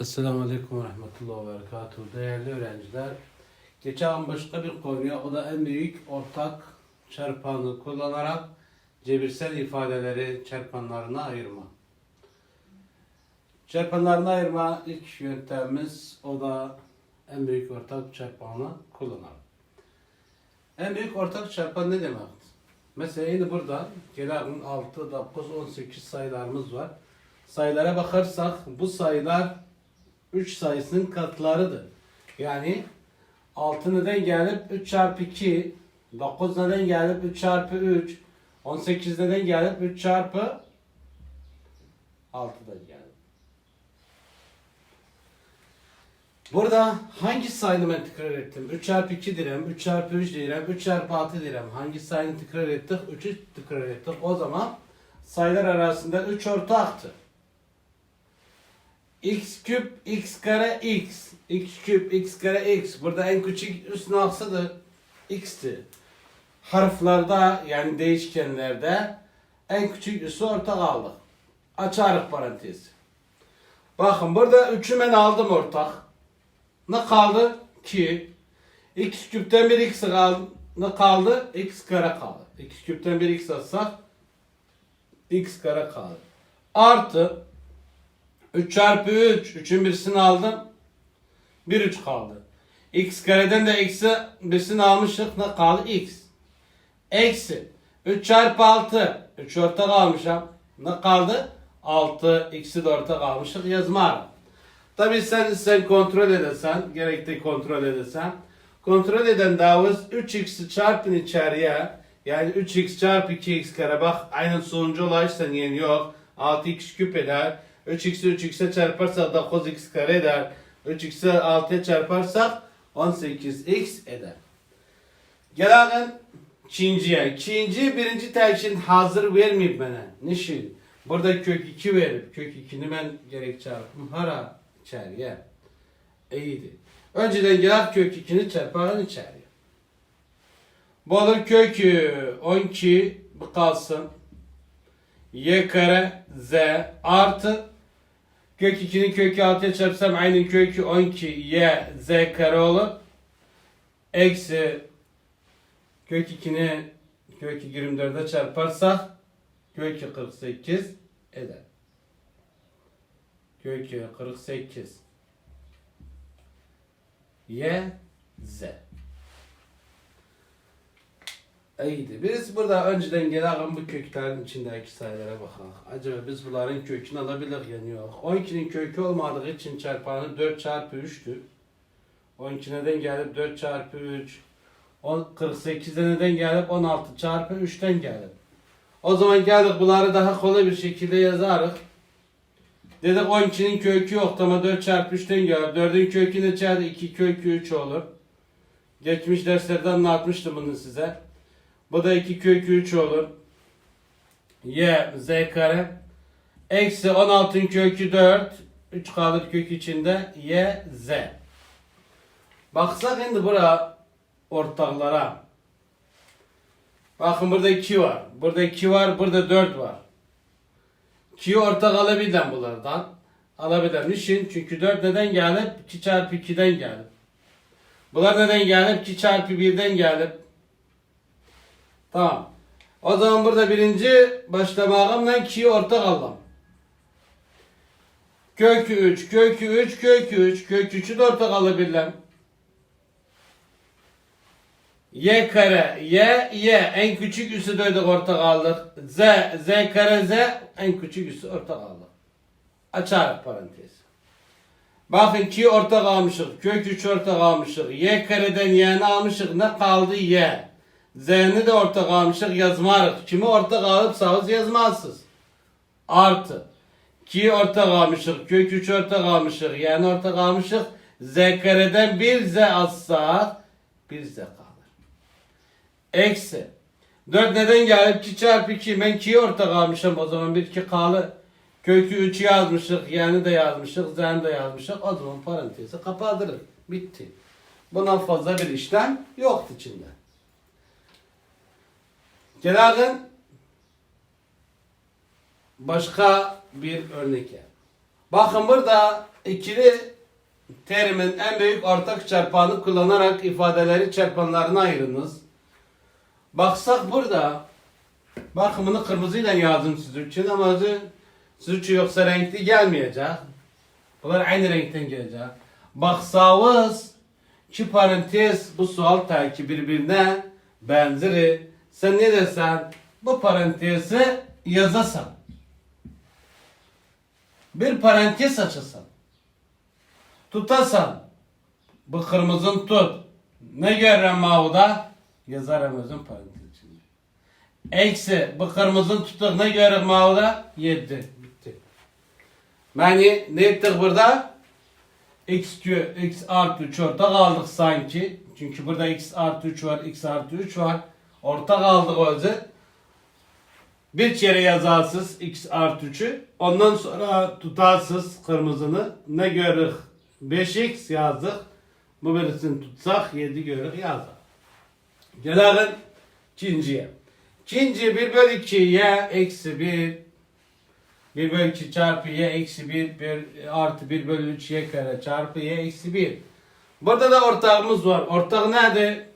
Esselamu Aleyküm ve Rahmetullahi ve Berekatuhu. Değerli öğrenciler, geçen başka bir konuya, o da en büyük ortak çarpanı kullanarak cebirsel ifadeleri çarpanlarına ayırma. Çarpanlarına ayırma ilk yöntemimiz, o da en büyük ortak çarpanı kullanarak. En büyük ortak çarpan ne demek? Mesela yine burada gelen 6, 9, 18 sayılarımız var. Sayılara bakarsak bu sayılar 3 sayısının katlarıdır. Yani 6 neden gelip 3 çarpı 2, 9 neden gelip 3 çarpı 3, 18 neden gelip 3 çarpı 6'dan gelip. Burada hangi sayını ben tekrar ettim? 3 çarpı 2 direm, 3 çarpı 3 direm, 3 çarpı 6 direm. Hangi sayını tekrar ettik? 3'ü tekrar ettik. O zaman sayılar arasında 3 ortaktı. X küp x kare x. x küp x kare x. Burada en küçük üst noktadır. x'ti. Harflerde yani değişkenlerde en küçük üssü ortak aldık. Açarık parantezi. Bakın burada 3'ü ben aldım ortak. Ne kaldı? 2. x küpten bir x kaldı. Ne kaldı? x kare kaldı. x küpten bir x atsak x kare kaldı. Artı 3 çarpı 3. 3'ün birisini aldım. 1 3 kaldı. x kareden de eksi birisini almıştık. Ne kaldı? x. Eksi. 3 çarpı 6. 3 ortak almışım. Ne kaldı? 6. x'i de ortak almıştık. Yazma. Tabi sen sen kontrol edersen, gerekli kontrol edersen, kontrol eden davuz 3x'i çarpın içeriye, yani 3x çarpı 2x kare bak aynen sonucu ulaşsan yeni yok. 6x küp eder. 3x'i 3x'e çarparsak 9x kare eder. 3x'i 6'ya çarparsak 18x eder. Gelelim ikinciye. İkinci birinci tercih hazır vermeyip bana. Niçin? Burada kök 2 verip kök 2'ni ben gerek çarpım hara içeriye. İyiydi. Önceden gelen kök 2'ni çarparın içeriye. Bu olur kökü 12 bu kalsın. Y kare z artı kök 2'nin kökü 6'ya çarpsam aynı kökü 12 y z kare olur. Eksi kök 2'ni kök 24'e çarparsak kök 48 eder. Kök 48 y z İyiydi. Biz burada önceden gelen bu köklerin içindeki sayılara bakalım. Acaba biz bunların kökünü alabilir yani yok. 12'nin kökü olmadığı için çarpanı 4 çarpı 3'tür. 12 neden gelip 4 çarpı 3. 10, 48'de neden gelip 16 çarpı 3'ten gelip. O zaman geldik bunları daha kolay bir şekilde yazarız. Dedik 12'nin kökü yok ama 4 çarpı 3'ten gelip. 4'ün kökü ne çarpı 2 kökü 3 olur. Geçmiş derslerde anlatmıştım bunu size. Bu da 2 kökü 3 olur. Y z kare. Eksi 16'ın kökü 4. 3 kalır kök içinde. Y z. Baksak şimdi buraya ortaklara. Bakın burada 2 var. Burada 2 var. Burada 4 var. 2'yi ortak alabilen bunlardan. Alabilen. Niçin? Çünkü 4 neden gelip 2 çarpı 2'den gelip. Bunlar neden gelip 2 çarpı 1'den gelip. Tamam. O zaman burada birinci başlamağımla 2'yi ortak aldım. Kökü 3, kökü 3, kökü 3, kökü 3'ü de ortak alabilirim. Y kare, Y, Y en küçük üssü de ortak aldık. Z, Z kare Z en küçük üssü ortak aldık. Açar parantez. Bakın ki ortak almışık, kök 3 ortak almışık. Y kareden Y'ni almışık. Ne kaldı Y? Z'ni de ortak almışık yazmarız. Kimi ortak alıp sağız yazmazsız. Artı. Ki ortak almışık, kök 3 ortak almışık. Yani ortak almışık. Z kareden bir Z alsak bir Z kalır. Eksi. 4 neden gelip 2 çarpı 2 ben 2'yi ortak almışım o zaman bir 2 kalır. Kökü 3 yazmışık, yani de yazmışık, zen de yazmışık. O zaman parantezi kapatırız. Bitti. Bundan fazla bir işlem yoktu içinde. Gelelim başka bir örnek. Bakın burada ikili terimin en büyük ortak çarpanı kullanarak ifadeleri çarpanlarına ayırınız. Baksak burada bakın bunu kırmızıyla yazdım sizin için ama sizin için yoksa renkli gelmeyecek. Bunlar aynı renkten gelecek. Baksanız iki parantez bu sual terki birbirine benzeri. Sen ne desen bu parantezi yazasan. Bir parantez açasan. Tutasan. Bu kırmızın tut. Ne görürüm mavda? Yazarım özüm parantez içinde. Eksi bu kırmızın tutuk ne görürüm mavda? Yedi. Bitti. Yani ne ettik burada? x, kü- x artı 3 ortak aldık sanki. Çünkü burada x artı 3 var, x artı 3 var. Ortak aldık o yüzden. Bir kere yazarsız x artı 3'ü. Ondan sonra tutarsız kırmızını. Ne görürük? 5x yazdık. Bu birisini tutsak 7 görürük yazdık. Gelelim ikinciye. İkinci 1 bölü 2 y eksi 1 1 bölü 2 çarpı y eksi 1, 1 artı 1 bölü 3 y kare çarpı y eksi 1. Burada da ortağımız var. Ortak nerede?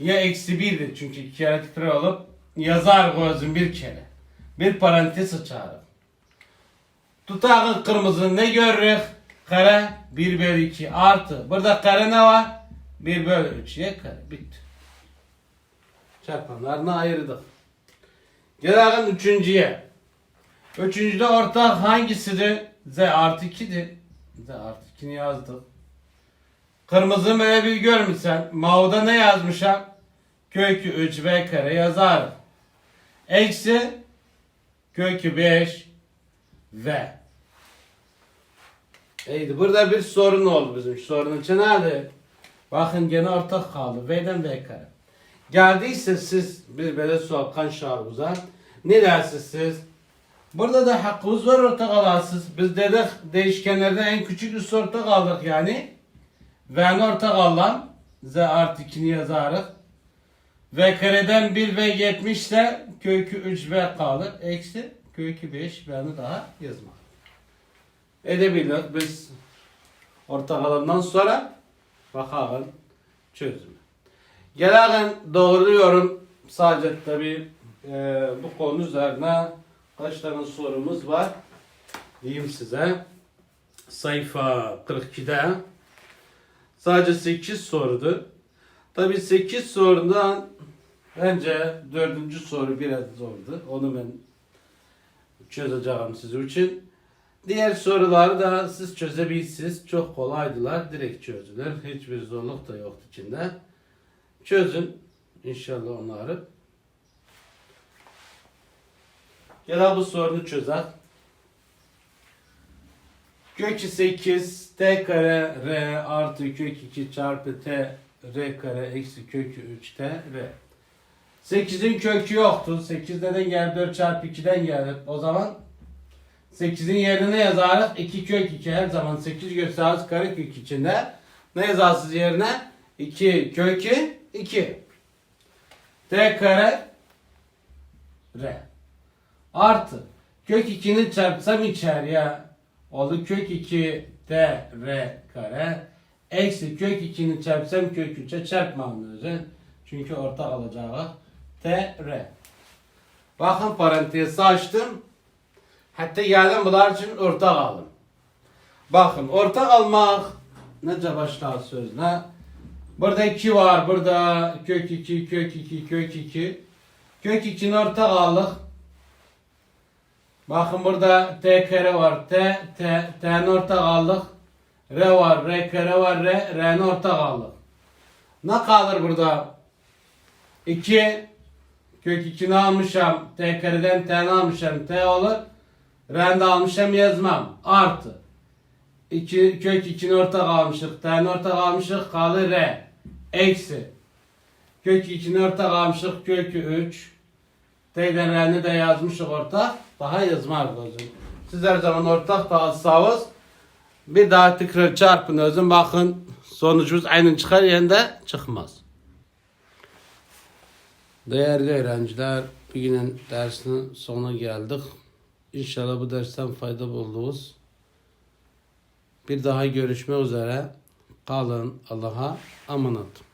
Y eksi 1'dir çünkü iki kere tekrar olup yazar gözüm bir kere. Bir parantez açarım. Tutağın kırmızı ne görürük? Kare 1 bölü 2 artı. Burada kare ne var? 1 bölü 3 y kare. Bitti. Çarpanlarını ayırdık. Gelelim üçüncüye. Üçüncüde ortak hangisidir? Z artı 2'dir. Z artı 2'ni yazdık. Kırmızı böyle bir görmüşsen. Mavda ne yazmışım? Kökü 3 v kare yazar. Eksi kökü 5 v. İyiydi. Burada bir sorun oldu bizim. Şu sorunun için nerede? Bakın gene ortak kaldı. V'den v kare. Geldiyse siz bir böyle sual kan şarbuza. Ne dersiniz siz? Burada da hakkımız var ortak alansız. Biz dedik değişkenlerden en küçük üst ortak aldık yani. V'ni ortak alan Z artı 2'ni yazarız. V kareden 1 V 70 ise kökü 3 V kalır. Eksi kökü 5 V'ni daha yazmak. Edebilir. Biz ortak alandan sonra bakalım çözümü. Gelen doğruluyorum. Sadece tabi bu konu üzerine kaç tane sorumuz var diyeyim size. Sayfa 42'de sadece 8 sorudu. Tabi 8 sorudan bence dördüncü soru biraz zordu. Onu ben çözeceğim sizin için. Diğer soruları da siz çözebilirsiniz. Çok kolaydılar. Direkt çözülür. Hiçbir zorluk da yoktu içinde. Çözün. İnşallah onları. Gel bu sorunu çözer. Kök 8 t kare r artı kök 2 çarpı t r kare eksi kök 3 t r. 8'in kökü yoktu. 8 neden geldi? 4 çarpı 2'den geldi. O zaman 8'in yerine yazarız. 2 kök 2 her zaman 8 gösteririz kare kök içinde. Ne yazarsınız yerine? 2 kökü 2. T kare R. Artı. Kök 2'ni çarpsam içeriye oldu kök 2 T R kare. Eksi kök 2'ni çarpsam kök 3'e çarpmam lazım. Çünkü ortak alacağı T R. Bakın parantezi açtım. Hatta geldim bunlar için ortak aldım. Bakın ortak almak nece başlar sözüne. Burada 2 var. Burada kök 2, kök 2, kök 2. Kök 2'nin ortak aldık. Bakın burada t kare var. T, t, t'nin ortak aldık. R var. R kare var. R, R'nin ortak aldık. Ne kalır burada? 2 kök 2'ni almışam. T kareden t'ni almışam. T olur. R'ni de almışam yazmam. Artı. 2 kök 2'ni ortak almışık. T'ni ortak almışık. Kalır R. Eksi. Kök 2'ni ortak almışık. Kökü 3. T'den R'ni de yazmışık ortak. Daha yazmaz özüm. Siz her zaman ortak da alsanız bir daha tekrar çarpın özüm. Bakın sonucumuz aynı çıkar yerinde çıkmaz. Değerli öğrenciler, bugünün dersinin sonuna geldik. İnşallah bu dersten fayda buldunuz. Bir daha görüşmek üzere. Kalın Allah'a emanet.